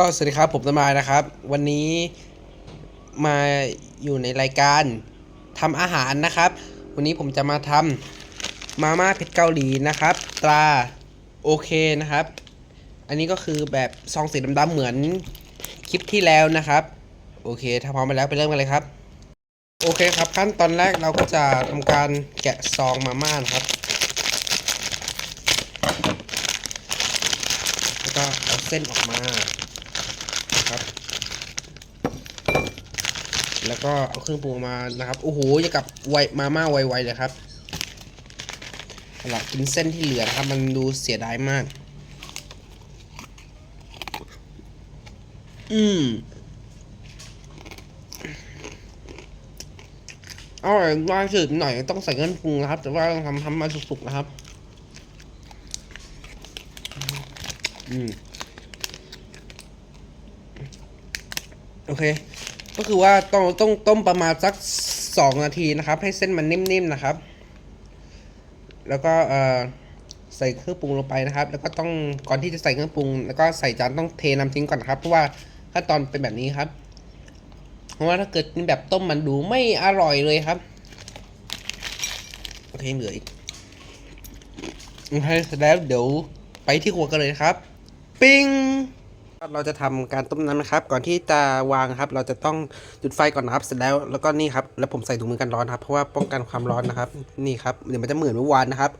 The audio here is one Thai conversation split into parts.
ก็สวัสดีครับผมตมายนะครับ วันนี้มาอยู่ในรายการทำอาหารนะครับ วันนี้ผมจะมาทำมาม่าเผ็ดเกาหลีนะครับ ตราโอเคนะครับ อันนี้ก็คือแบบซองสีดำๆเหมือนคลิปที่แล้วนะครับ โอเค ถ้าพร้อมไปแล้วไปเริ่มกันเลยครับ โอเคครับขั้นตอนแรกเราก็จะทำการแกะซองมาม่านะครับแล้วก็เอาเส้นออกมานะครับ แล้วก็เอาเครื่องปรุงมานะครับโอ้โหอย่างกับไวมาม่าไวๆเลยครับสำหรับกินเส้นที่เหลือนะครับมันดูเสียดายมาก อืมอร่อยมากสุดหน่อยต้องใส่เครื่องปรุงนะครับ แต่ว่าต้องทำทำมาสุกๆนะครับ อืม โอเค ก็คือว่าต้องต้องต้มประมาณสักสองนาทีนะครับ ให้เส้นมันนิ่มๆนะครับ แล้วก็ใส่เครื่องปรุงลงไปนะครับ แล้วก็ต้องก่อนที่จะใส่เครื่องปรุง แล้วก็ใส่จานต้องเทน้ำทิ้งก่อนนะครับ เพราะว่าขั้นตอนเป็นแบบนี้ครับ เพราะว่าถ้าเกิดกินแบบต้มมันดูไม่อร่อยเลยครับโอเคเหลืออีกโอเคแล้วเดี๋ยวไปที่ครัวกันเลยครับ ปิ้ง เราจะทำการต้มน้ำนะครับ ก่อนที่จะวางครับ เราจะต้องจุดไฟก่อนนะครับ เสร็จแล้ว แล้วก็นี่ครับ แล้วผมใส่ถุงมือกันร้อนครับ เพราะว่าป้องกันความร้อนนะครับ นี่ครับ เดี๋ยวมันจะเหมือนเมื่อวานนะครับ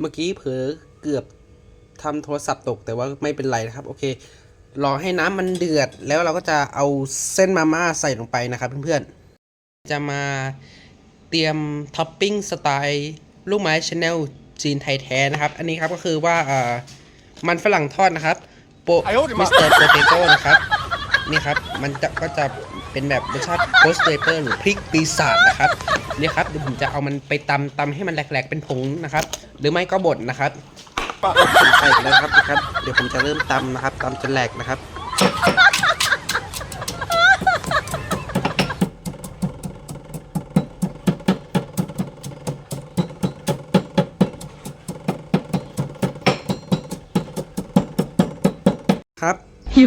เมื่อกี้เผลอเกือบทำโทรศัพท์ตก แต่ว่าไม่เป็นไรนะครับ โอเค รอให้น้ำมันเดือด แล้วเราก็จะเอาเส้นมาม่าใส่ลงไปนะครับเพื่อนๆ จะมาเตรียมท็อปปิ้งสไตล์ลูกไม้ชาแนลจีนไทยแท้นะครับ อันนี้ครับก็คือว่าเอ่อมันฝรั่งทอดนะครับ โปมิสเตอร์โปเตโต้นะครับนี่ครับมันจะก็จะเป็นแบบรสชาติโ o สเ p เปอร์หรือพริกปีศาจนะครับนี่ครับเดี๋ยวผมจะเอามันไปตำตำให้มันแหลกๆเป็นผงนะครับ หรือไม่ก็บดนะครับผมใส่ไปแล้วครับนะครับ เดี๋ยวผมจะเริ่มตำนะครับตำจนแหลกนะครับ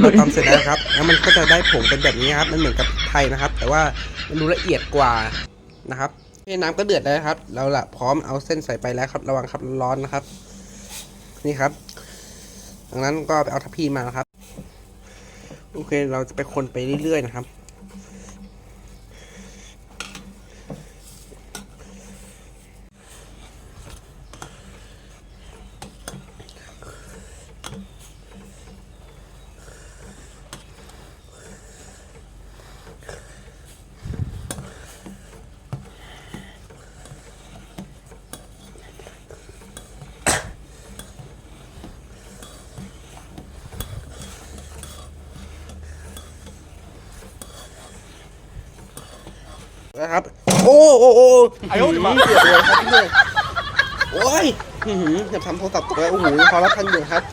เราทำเสร็จแล้วครับ แล้วมันก็จะได้ผงเป็นแบบนี้ครับ มันเหมือนกับไทยนะครับ แต่ว่ามันดูละเอียดกว่านะครับโอเคน้ำก็เดือดแล้วครับ เราละพร้อมเอาเส้นใส่ไปแล้วครับ ระวังครับร้อนนะครับ นี่ครับดังนั้นก็ไปเอาทัพพีมาครับ โอเค เราจะไปคนไปเรื่อยๆนะครับ นะครับ โอ้โอ้โอ้ไอ้โอ้ดิมาเดือดเลยครับเพื่อนโอ้ยอื้อหือจะทำโทรศัพท์ตกแล้วโอ้โหพอรับทันอยู่ครับ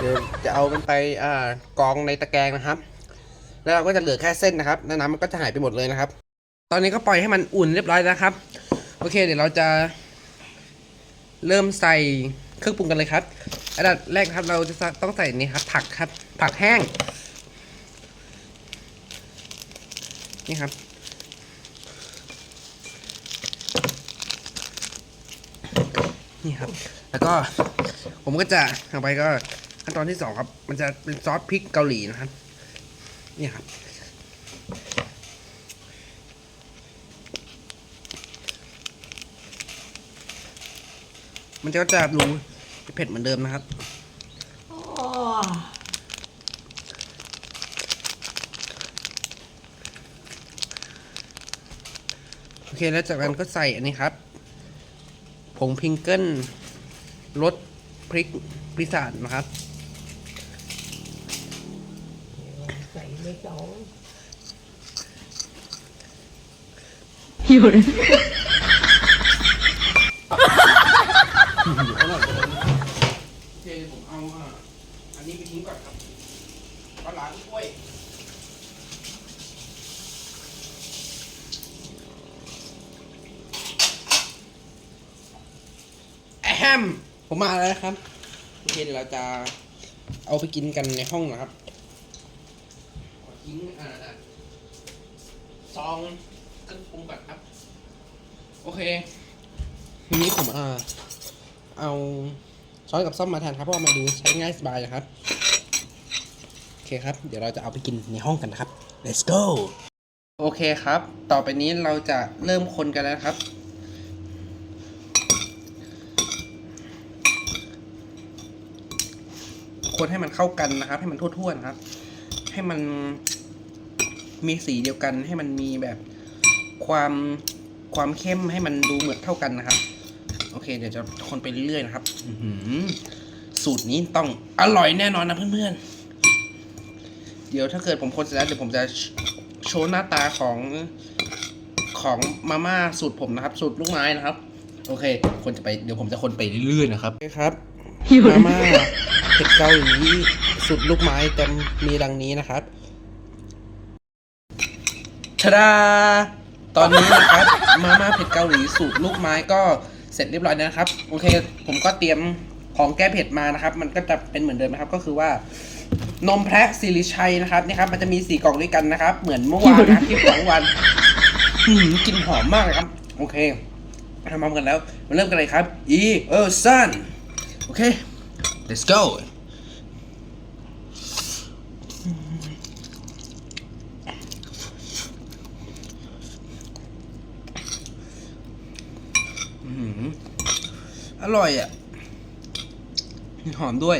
เดี๋ยวจะเอามันไปอ่ากองในตะแกรงนะครับ แล้วเราก็จะเหลือแค่เส้นนะครับแล้วน้ำมันก็จะหายไปหมดเลยนะครับ ตอนนี้ก็ปล่อยให้มันอุ่นเรียบร้อยแล้วครับ โอเค เดี๋ยวเราจะ เริ่มใส่เครื่องปรุงกันเลยครับ อันดับแรกนะครับเราจะต้องใส่นี่ครับ ผักครับ ผักแห้ง นี่ครับ นี่ครับ แล้วก็ผมก็จะเอไปก็ขั้นตอนที่สองครับ มันจะเป็นซอสพริกเกาหลีนะครับ นี่ครับ มันก็จะรู้เผ็ดเหมือนเดิมนะครับโอเคแล้วจากนั้นก็ใส่อันนี้ครับ ผงพิงเกิลรสพริกพิศานนะครับ有人，อยู่ข้างหลังเลยโอเคผมเอาอะอันนี้ไปทิ้งก่อนครับก็ล้างถ้วยแอม ผมมาแล้วครับโอเคเดี๋ยวเราจะเอาไปกินกันในห้องนะครับทิ้งอ่าซองเครื่องปรุงก่อนครับ โอเคทีนี้ผมอ่าเอาช้อนกับซ่อมมาแทนครับเพราะว่ามาดูใช้ง่ายสบายนะครับโอเคครับ เดี๋ยวเราจะเอาไปกินในห้องกันนะครับ let's go โอเคครับ ต่อไปนี้เราจะเริ่มคนกันแล้วนะครับ คนให้มันเข้ากันนะครับ ให้มันทั่วๆนะครับ ให้มันมีสีเดียวกัน ให้มันมีแบบความความเข้มให้มันดูเหมือนเท่ากันนะครับ โอเค เดี๋ยวจะคนไปเรื่อยๆนะครับอื้อหือสูตรนี้ต้องอร่อยแน่นอนนะเพื่อนๆ เดี๋ยวถ้าเกิดผมคนเสร็จแล้วเดี๋ยวผมจะโชว์หน้าตาของของมาม่าสูตรผมนะครับ สูตรลูกไม้นะครับ โอเค คนจะไปเดี๋ยวผมจะคนไปเรื่อยๆนะครับโอเคครับมาม่า เผ็ดเกาหลีสุดลูกไม้จะมีดังนี้นะครับชดาตอนนี้นะครับ มาม่าเผ็ดเกาหลีสูตรลูกไม้ก็เสร็จเรียบร้อยนะครับ โอเค ผมก็เตรียมของแก้เผ็ดมานะครับ มันก็จะเป็นเหมือนเดิมนะครับ ก็คือว่านมแพะสิริชัยนะครับนี่ครับ มันจะมีสี่กล่องด้วยกันนะครับ เหมือนเมื่อวานนะครับที่สองวันอืมกลินหอมมากเลยครับ โอเคทำพร้อมกันแล้วมาเริ่มกันเลยครับ อีเออซันโอเค let's go อื้อหืออร่อยอะ หอมด้วย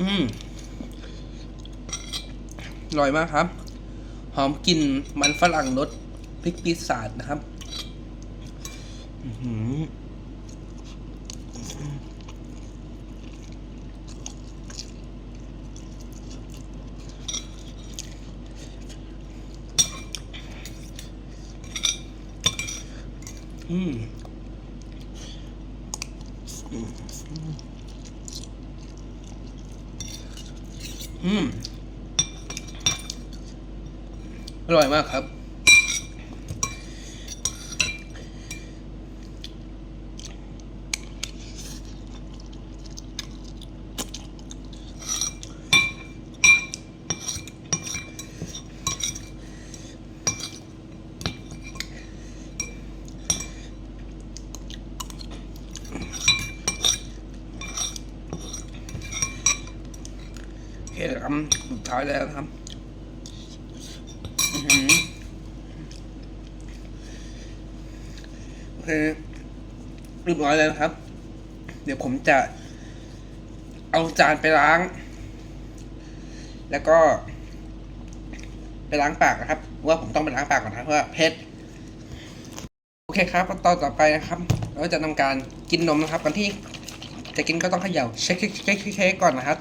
อืมอร่อยมากครับ หอมกลิ่นมันฝรั่งรสพริกปีศาจนะครับอื้อหืออืม อืม อร่อยมากครับ โอเคครับสุดท้ายแล้วครับอือหือโอเคเรียบร้อยแล้วครับ เดี๋ยวผมจะ เอาจานไปล้าง แล้วก็ ไปล้างปากนะครับเพราะว่าผมต้องไปล้างปากก่อนนะเพราะว่าเพชรโอเคครับตอนต่อไปนะครับ เราจะทำการกินนมนะครับก่อนที่จะกินก็ต้องเขย่าเช็คเช็คเช็คเช็คก่อนนะครับ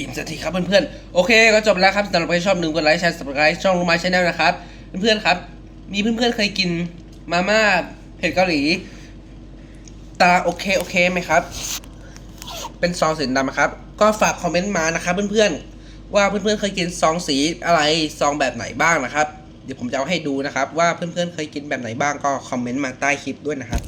อิ่มสักทีครับเพื่อนๆ โอเคก็จบแล้วครับสำหรับใครชอบหนึ่งกดไลค์แชร์สับสไครต์ช่องลูกไม้ชาแนลนะครับ เพื่อนๆครับ มีเพื่อนๆเคยกินมาม่าเผ็ดเกาหลี ตาโอเคโอเคไหมครับ เป็นซองสีดำนะครับ ก็ฝากคอมเมนต์มานะครับเพื่อนๆ ว่าเพื่อนๆเคยกินซองสีอะไรซองแบบไหนบ้างนะครับ เดี๋ยวผมจะเอาให้ดูนะครับ ว่าเพื่อนๆเคยกินแบบไหนบ้างก็คอมเมนต์มาใต้คลิปด้วยนะครับ